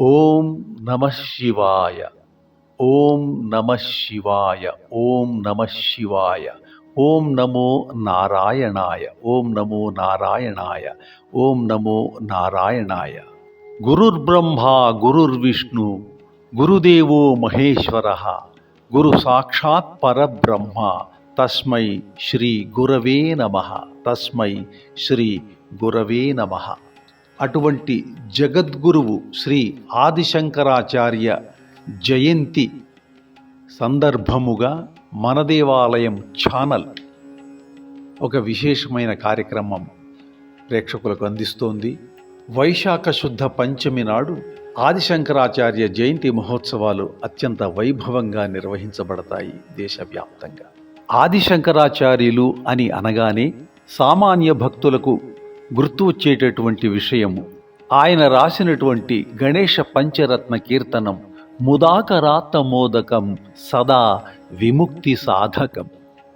ஓம் நம சிவாய. ஓம் நம சிவாய. ஓம் நம சிவாய. ஓம் நமோ நாராயணாய. ஓம் நமோ நாராயணாய. ஓம் நமோ நாராயணாய. குருர் பிரம்மா குருர் விஷ்ணு குருதேவோ மகேஸ்வர குரு சாட்சாத் பரபிரம்மா தஸ்மை ஸ்ரீ குரவே நம தஸ்மை ஸ்ரீ குரவே நமஹா. అటువంటి జగద్గురువు శ్రీ ఆదిశంకరాచార్య జయంతి సందర్భముగా మన దేవాలయం ఛానల్ ఒక విశేషమైన కార్యక్రమం ప్రేక్షకులకు అందిస్తోంది. వైశాఖ శుద్ధ పంచమి నాడు ఆదిశంకరాచార్య జయంతి మహోత్సవాలు అత్యంత వైభవంగా నిర్వహించబడతాయి దేశవ్యాప్తంగా. ఆదిశంకరాచార్యులు అని అనగానే సామాన్య భక్తులకు గుర్తు వచ్చేటటువంటి విషయము. ఆయన రాసినటువంటి గణేష పంచరత్న కీర్తనం ముదాకరాత్తమోదకం సదా విముక్తి సాధకం.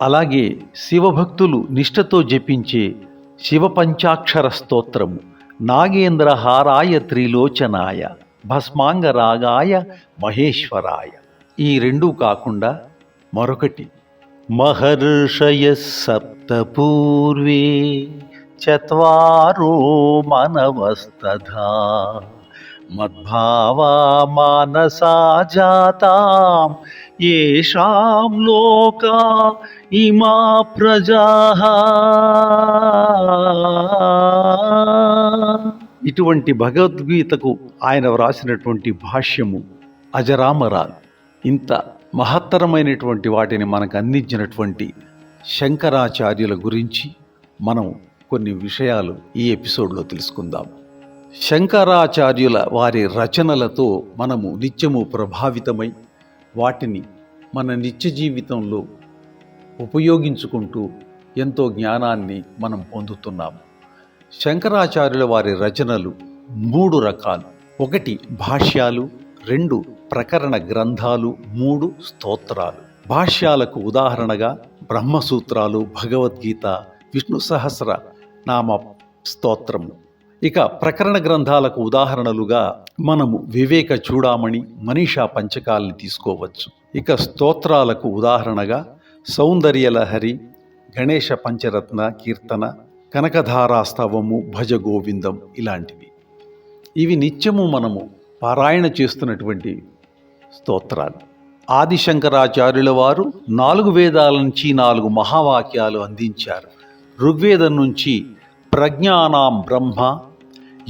అలాగే శివభక్తులు నిష్ఠతో జపించే శివపంచాక్షర స్తోత్రము. నాగేంద్రహారాయ త్రిలోచనాయ భస్మాంగ రాగాయ మహేశ్వరాయ. ఈ రెండూ కాకుండా మరొకటి. మహర్షయ సప్తపూర్వే. పూర్వే చత్వారో మనవస్తథా మద్భావా మానసా జాతాం. ఏషాం లోకా ఇమా ప్రజా. ఇటువంటి భగవద్గీతకు ఆయన వ్రాసినటువంటి భాష్యము అజరామరాల్ ఇంత మహత్తరమైనటువంటి వాటిని మనకు అందించినటువంటి శంకరాచార్యుల గురించి మనం కొన్ని విషయాలు ఈ ఎపిసోడ్లో తెలుసుకుందాం. శంకరాచార్యుల వారి రచనలతో మనము నిత్యము ప్రభావితమై వాటిని మన నిత్య జీవితంలో ఉపయోగించుకుంటూ ఎంతో జ్ఞానాన్ని మనం పొందుతున్నాము. శంకరాచార్యుల వారి రచనలు మూడు రకాలు. ఒకటి భాష్యాలు రెండు ప్రకరణ గ్రంథాలు మూడు స్తోత్రాలు. భాష్యాలకు ఉదాహరణగా బ్రహ్మసూత్రాలు భగవద్గీత విష్ణు సహస్ర నామ స్తోత్రము. ఇక ప్రకరణ గ్రంథాలకు ఉదాహరణలుగా మనము వివేక చూడామణి మనీషా పంచకాల్ని తీసుకోవచ్చు. ఇక స్తోత్రాలకు ఉదాహరణగా సౌందర్యలహరి గణేష పంచరత్న కీర్తన కనకధారాస్తవము భజ గోవిందం ఇలాంటివి. ఇవి నిత్యము మనము పారాయణ చేస్తున్నటువంటి స్తోత్రాలు. ఆదిశంకరాచార్యుల వారు నాలుగు వేదాల నుంచి నాలుగు మహావాక్యాలు అందించారు. ఋగ్వేదం నుంచి ప్రజ్ఞానాం బ్రహ్మ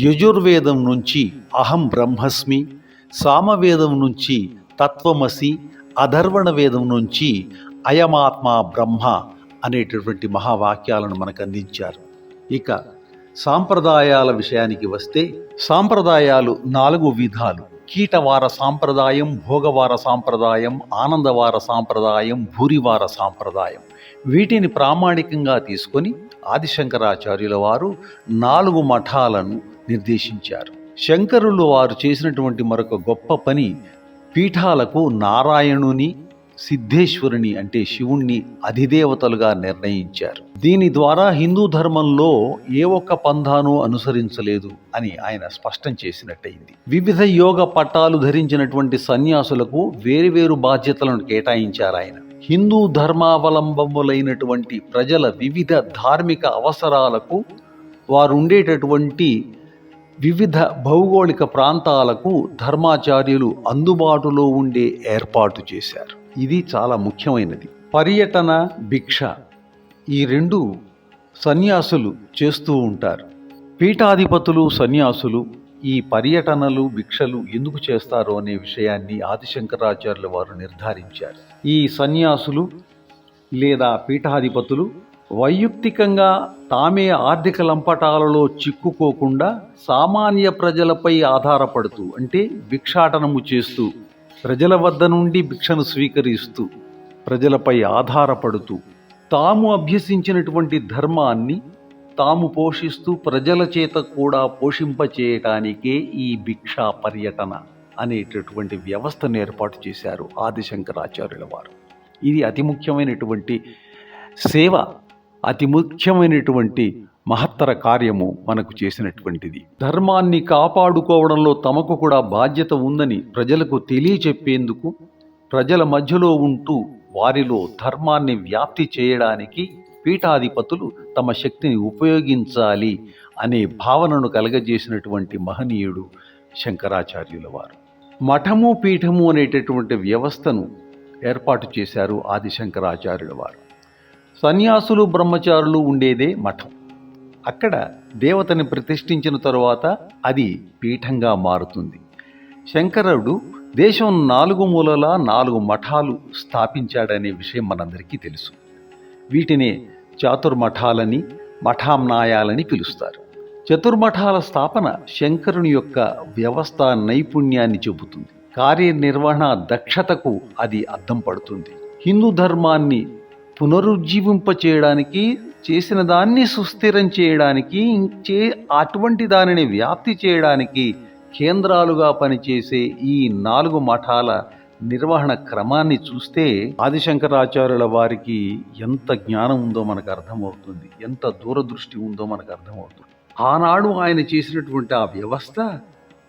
యజుర్వేదం నుంచి అహం బ్రహ్మస్మి సామవేదం నుంచి తత్వమసి అధర్వణ వేదం నుంచి అయమాత్మ బ్రహ్మ అనేటటువంటి మహావాక్యాలను మనకు అందించారు. ఇక సాంప్రదాయాల విషయానికి వస్తే సాంప్రదాయాలు నాలుగు విధాలు. కీటవార సాంప్రదాయం భోగవార సాంప్రదాయం ఆనందవార సాంప్రదాయం భూరివార సాంప్రదాయం. వీటిని ప్రామాణికంగా తీసుకొని ఆదిశంకరాచార్యుల వారు నాలుగు మఠాలను నిర్దేశించారు. శంకరులు వారు చేసినటువంటి మరొక గొప్ప పని పీఠాలకు నారాయణుని సిద్ధేశ్వరుని అంటే శివుణ్ణి అధిదేవతలుగా నిర్ణయించారు. దీని ద్వారా హిందూ ధర్మంలో ఏ ఒక్క పంధాను అనుసరించలేదు అని ఆయన స్పష్టం చేసినట్టయింది. వివిధ యోగ పట్టాలు ధరించినటువంటి సన్యాసులకు వేరువేరు బాధ్యతలను కేటాయించారు ఆయన. హిందూ ధర్మావలంబములైనటువంటి ప్రజల వివిధ ధార్మిక అవసరాలకు వారు ఉండేటటువంటి వివిధ భౌగోళిక ప్రాంతాలకు ధర్మాచార్యులు అందుబాటులో ఉండే ఏర్పాటు చేశారు. ఇది చాలా ముఖ్యమైనది. పర్యటన భిక్ష ఈ రెండు సన్యాసులు చేస్తూ ఉంటారు. పీఠాధిపతులు సన్యాసులు ఈ పర్యటనలు భిక్షలు ఎందుకు చేస్తారో అనే విషయాన్ని ఆదిశంకరాచార్యుల వారు నిర్ధారించారు. ఈ సన్యాసులు లేదా పీఠాధిపతులు వైయక్తికంగా తామే ఆర్థిక లంపటాలలో చిక్కుకోకుండా సామాన్య ప్రజలపై ఆధారపడుతూ అంటే భిక్షాటనము చేస్తూ ప్రజల వద్ద నుండి భిక్షను స్వీకరిస్తూ ప్రజలపై ఆధారపడుతూ తాము అభ్యసించినటువంటి ధర్మాన్ని తాము పోషిస్తూ ప్రజల చేత కూడా పోషింపచేయటానికే ఈ భిక్షా పర్యటన అనేటటువంటి వ్యవస్థను ఏర్పాటు చేశారు ఆదిశంకరాచార్యుల వారు. ఇది అతి ముఖ్యమైనటువంటి సేవ అతి ముఖ్యమైనటువంటి మహత్తర కార్యము మనకు చేసినటువంటిది. ధర్మాన్ని కాపాడుకోవడంలో తమకు కూడా బాధ్యత ఉందని ప్రజలకు తెలియచెప్పేందుకు ప్రజల మధ్యలో ఉంటూ వారిలో ధర్మాన్ని వ్యాప్తి చేయడానికి పీఠాధిపతులు తమ శక్తిని ఉపయోగించాలి అనే భావనను కలగజేసినటువంటి మహనీయుడు శంకరాచార్యుల వారు. మఠము పీఠము అనేటటువంటి వ్యవస్థను ఏర్పాటు చేశారు ఆది శంకరాచార్యుల వారు. సన్యాసులు బ్రహ్మచారులు ఉండేదే మఠం. అక్కడ దేవతని ప్రతిష్ఠించిన తరువాత అది పీఠంగా మారుతుంది. శంకరుడు దేశం నాలుగు మూలల నాలుగు మఠాలు స్థాపించాడనే విషయం మనందరికీ తెలుసు. వీటినే చాతుర్మఠాలని మఠామ్నాయాలని పిలుస్తారు. చతుర్మఠాల స్థాపన శంకరుని యొక్క వ్యవస్థ నైపుణ్యాన్ని చెబుతుంది కార్యనిర్వహణ దక్షతకు అది అద్దం పడుతుంది. హిందూ ధర్మాన్ని పునరుజ్జీవింపచేయడానికి చేసిన దాన్ని సుస్థిరం చేయడానికి చే అటువంటి దానిని వ్యాప్తి చేయడానికి కేంద్రాలుగా పనిచేసే ఈ నాలుగు మఠాల నిర్వహణ క్రమాన్ని చూస్తే ఆదిశంకరాచార్యుల వారికి ఎంత జ్ఞానం ఉందో మనకు అర్థమవుతుంది. ఎంత దూరదృష్టి ఉందో మనకు అర్థమవుతుంది. ఆనాడు ఆయన చేసినటువంటి ఆ వ్యవస్థ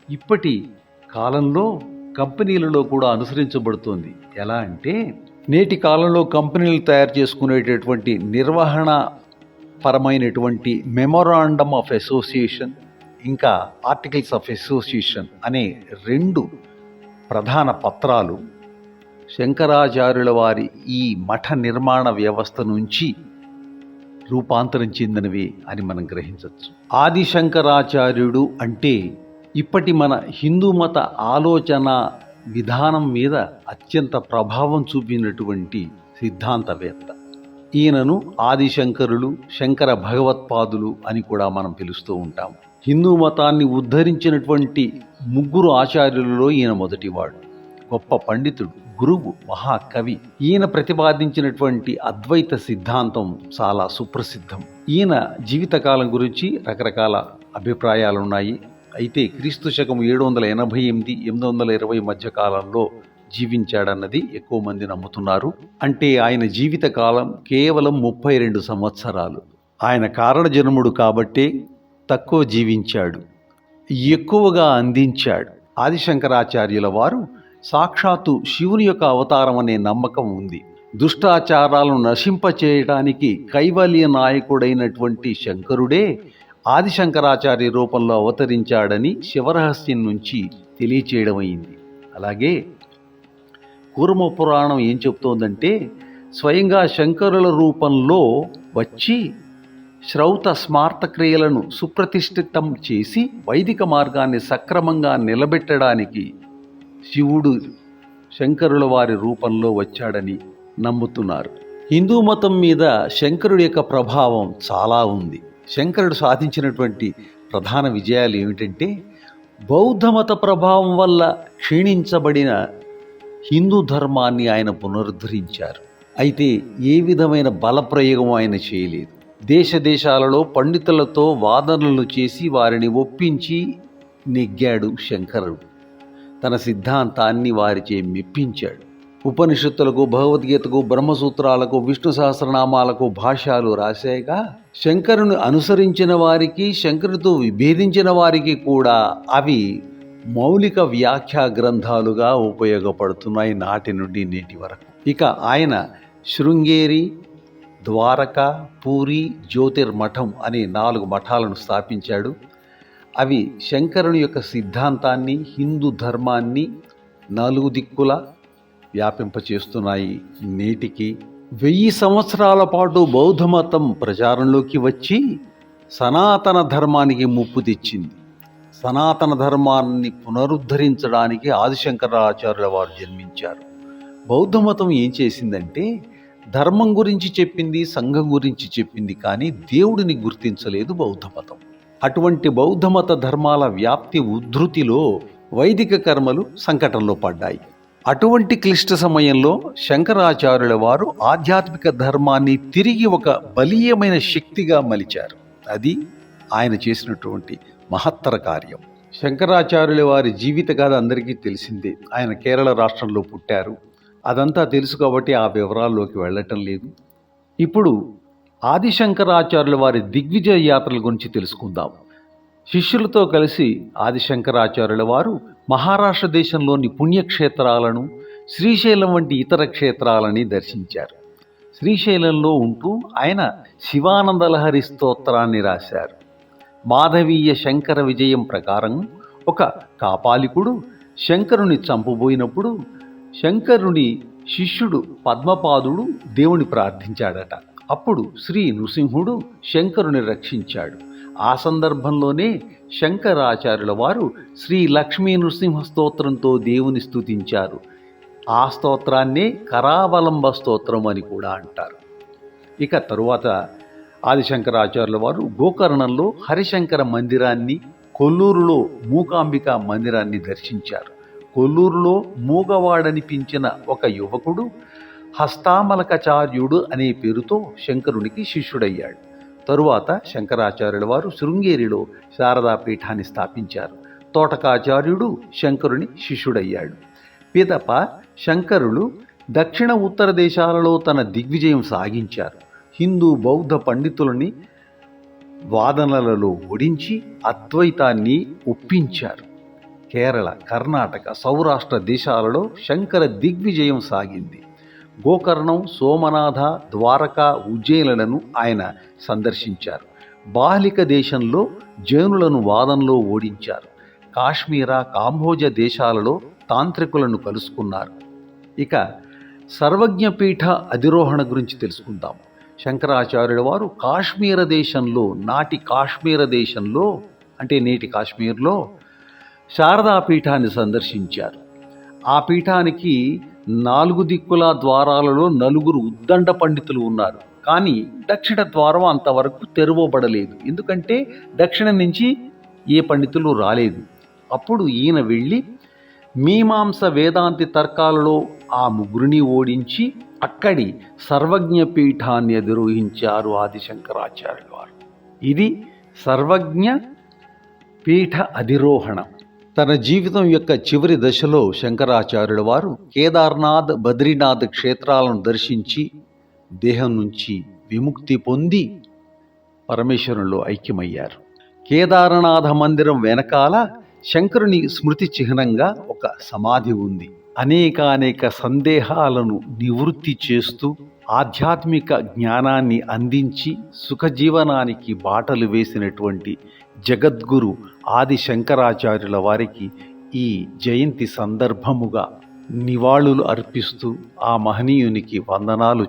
ఇప్పటి కాలంలో కంపెనీలలో కూడా అనుసరించబడుతోంది. ఎలా అంటే నేటి కాలంలో కంపెనీలు తయారు చేసుకునేటటువంటి నిర్వహణ పరమైనటువంటి మెమొరాండమ్ ఆఫ్ అసోసియేషన్ ఇంకా ఆర్టికల్స్ ఆఫ్ అసోసియేషన్ అనే రెండు ప్రధాన పత్రాలు శంకరాచార్యుల వారి ఈ మఠ నిర్మాణ వ్యవస్థ నుంచి రూపాంతరం చెందినవి అని మనం గ్రహించవచ్చు. ఆది శంకరాచార్యుడు అంటే ఇప్పటి మన హిందూ మత ఆలోచన విధానం మీద అత్యంత ప్రభావం చూపినటువంటి సిద్ధాంతవేత్త. ఈయనను ఆదిశంకరులు శంకర భగవత్పాదులు అని కూడా మనం పిలుస్తూ ఉంటాం. హిందూ మతాన్ని ఉద్ధరించినటువంటి ముగ్గురు ఆచార్యులలో ఈయన మొదటివాడు. గొప్ప పండితుడు గురువు మహాకవి. ఈయన ప్రతిపాదించినటువంటి అద్వైత సిద్ధాంతం చాలా సుప్రసిద్ధం. ఈయన జీవితకాలం గురించి రకరకాల అభిప్రాయాలు ఉన్నాయి అయితే క్రీస్తు శకం ఏడు వందల ఎనభై ఎనిమిది ఎనిమిది వందల ఇరవై మధ్య కాలంలో జీవించాడన్నది ఎక్కువ మంది నమ్ముతున్నారు. అంటే ఆయన జీవిత కాలం కేవలం ముప్పై రెండు సంవత్సరాలు. ఆయన కారణజన్ముడు కాబట్టే తక్కువ జీవించాడు. ఎక్కువగా అందించాడు. ఆదిశంకరాచార్యుల వారు సాక్షాత్తు శివుని యొక్క అవతారం అనే నమ్మకం ఉంది. దుష్టాచారాలను నశింపచేయడానికి కైవల్య నాయకుడైనటువంటి శంకరుడే ఆదిశంకరాచార్య రూపంలో అవతరించాడని శివరహస్యం నుంచి తెలియచేయడమైంది అలాగే కూర్మ పురాణం ఏం చెప్తోందంటే స్వయంగా శంకరుల రూపంలో వచ్చి శ్రౌత స్మార్త క్రియలను సుప్రతిష్ఠితం చేసి వైదిక మార్గాన్ని సక్రమంగా నిలబెట్టడానికి శివుడు శంకరుల వారి రూపంలో వచ్చాడని నమ్ముతున్నారు. హిందూ మతం మీద శంకరుడి యొక్క ప్రభావం చాలా ఉంది. శంకరుడు సాధించినటువంటి ప్రధాన విజయాలు ఏమిటంటే బౌద్ధ మత ప్రభావం వల్ల క్షీణించబడిన హిందూ ధర్మాన్ని ఆయన పునరుద్ధరించారు. అయితే ఏ విధమైన బలప్రయోగం ఆయన చేయలేదు. దేశ దేశాలలో పండితులతో వాదనలు చేసి వారిని ఒప్పించి నెగ్గాడు శంకరుడు. తన సిద్ధాంతాన్ని వారిచే మెప్పించాడు. ఉపనిషత్తులకు భగవద్గీతకు బ్రహ్మసూత్రాలకు విష్ణు సహస్రనామాలకు భాష్యాలు రాశాయిగా శంకరుని అనుసరించిన వారికి శంకరుతో విభేదించిన వారికి కూడా అవి మౌలిక వ్యాఖ్యా గ్రంథాలుగా ఉపయోగపడుతున్నాయి నాటి నుండి నేటి వరకు. ఇక ఆయన శృంగేరి ద్వారక పూరి జ్యోతిర్మఠం అనే నాలుగు మఠాలను స్థాపించాడు. అవి శంకరుని యొక్క సిద్ధాంతాన్ని హిందూ ధర్మాన్ని నాలుగు దిక్కుల వ్యాపింపచేస్తున్నాయి నేటికి. వెయ్యి సంవత్సరాల పాటు బౌద్ధమతం ప్రచారంలోకి వచ్చి సనాతన ధర్మానికి ముప్పు తెచ్చింది. సనాతన ధర్మాన్ని పునరుద్ధరించడానికి ఆదిశంకరాచార్యుల వారు జన్మించారు. బౌద్ధ మతం ఏం చేసిందంటే ధర్మం గురించి చెప్పింది సంఘం గురించి చెప్పింది కానీ దేవుడిని గుర్తించలేదు బౌద్ధ మతం. అటువంటి బౌద్ధ మత ధర్మాల వ్యాప్తి ఉద్ధృతిలో వైదిక కర్మలు సంకటంలో పడ్డాయి. అటువంటి క్లిష్ట సమయంలో శంకరాచార్యుల వారు ఆధ్యాత్మిక ధర్మాన్ని తిరిగి ఒక బలీయమైన శక్తిగా మలిచారు. అది ఆయన చేసినటువంటి మహత్తర కార్యం. శంకరాచార్యుల వారి జీవిత కథ అందరికీ తెలిసిందే. ఆయన కేరళ రాష్ట్రంలో పుట్టారు. అదంతా తెలుసు కాబట్టి ఆ వివరాల్లోకి వెళ్ళటం లేదు. ఇప్పుడు ఆదిశంకరాచార్యుల వారి దిగ్విజయ యాత్రల గురించి తెలుసుకుందాం. శిష్యులతో కలిసి ఆదిశంకరాచార్యుల వారు మహారాష్ట్ర దేశంలోని పుణ్యక్షేత్రాలను శ్రీశైలం వంటి ఇతర క్షేత్రాలని దర్శించారు. శ్రీశైలంలో ఉంటూ ఆయన శివానందలహరి స్తోత్రాన్ని రాశారు. మాధవీయ శంకర విజయం ప్రకారం ఒక కాపాలికుడు శంకరుని చంపబోయినప్పుడు శంకరుని శిష్యుడు పద్మపాదుడు దేవుని ప్రార్థించాడట. అప్పుడు శ్రీ నృసింహుడు శంకరుని రక్షించాడు. ఆ సందర్భంలోనే శంకరాచార్యుల వారు శ్రీ లక్ష్మీ నృసింహ స్తోత్రంతో దేవుని స్తుతించారు. ఆ స్తోత్రాన్నే కరావలంబ స్తోత్రం అని కూడా అంటారు. ఇక తరువాత ఆదిశంకరాచార్యుల వారు గోకర్ణంలో హరిశంకర మందిరాన్ని కొల్లూరులో మూకాంబిక మందిరాన్ని దర్శించారు. కొల్లూరులో మూగవాడనిపించిన ఒక యువకుడు హస్తామలకాచార్యుడు అనే పేరుతో శంకరునికి శిష్యుడయ్యాడు. తరువాత శంకరాచార్యుల వారు శృంగేరిలో శారదాపీఠాన్ని స్థాపించారు. తోటకాచార్యుడు శంకరుని శిష్యుడయ్యాడు. పిదప శంకరులు దక్షిణ ఉత్తర దేశాలలో తన దిగ్విజయం సాగించారు. హిందూ బౌద్ధ పండితులని వాదనలలో ఓడించి అద్వైతాన్ని ఒప్పించారు. కేరళ కర్ణాటక సౌరాష్ట్ర దేశాలలో శంకర దిగ్విజయం సాగింది. గోకర్ణం సోమనాథ ద్వారకా ఉజ్జయిలను ఆయన సందర్శించారు. బాలిక దేశంలో జైనులను వాదనలో ఓడించారు. కాశ్మీర కాంబోజ దేశాలలో తాంత్రికులను కలుసుకున్నారు. ఇక సర్వజ్ఞపీఠ అధిరోహణ గురించి తెలుసుకుందాం. శంకరాచార్యుల వారు కాశ్మీర దేశంలో నాటి కాశ్మీర దేశంలో అంటే నేటి కాశ్మీర్లో శారదా పీఠాన్ని సందర్శించారు. ఆ పీఠానికి నాలుగు దిక్కుల ద్వారాలలో నలుగురు ఉద్దండ పండితులు ఉన్నారు. కానీ దక్షిణ ద్వారం అంతవరకు తెరవబడలేదు. ఎందుకంటే దక్షిణ నుంచి ఏ పండితులు రాలేదు. అప్పుడు ఈయన వెళ్ళి మీమాంస వేదాంతి తర్కాలలో ఆ ముగ్గురిని ఓడించి అక్కడి సర్వజ్ఞ పీఠాన్ని అధిరోహించారు ఆదిశంకరాచార్యుల వారు. ఇది సర్వజ్ఞ పీఠ అధిరోహణం. తన జీవితం యొక్క చివరి దశలో శంకరాచార్యుల వారు కేదార్నాథ్ బద్రీనాథ్ క్షేత్రాలను దర్శించి దేహం నుంచి విముక్తి పొంది పరమేశ్వరంలో ఐక్యమయ్యారు. కేదారనాథ మందిరం వెనకాల శంకరుని స్మృతి చిహ్నంగా ఒక సమాధి ఉంది. అనేకానేక సందేహాలను నివృత్తి చేస్తూ ఆధ్యాత్మిక జ్ఞానాన్ని అందించి సుఖజీవనానికి బాటలు వేసినటువంటి జగద్గురు ఆది శంకరాచార్యుల వారికి ఈ జయంతి సందర్భముగా నివాళులు అర్పిస్తూ ఆ మహనీయునికి వందనాలు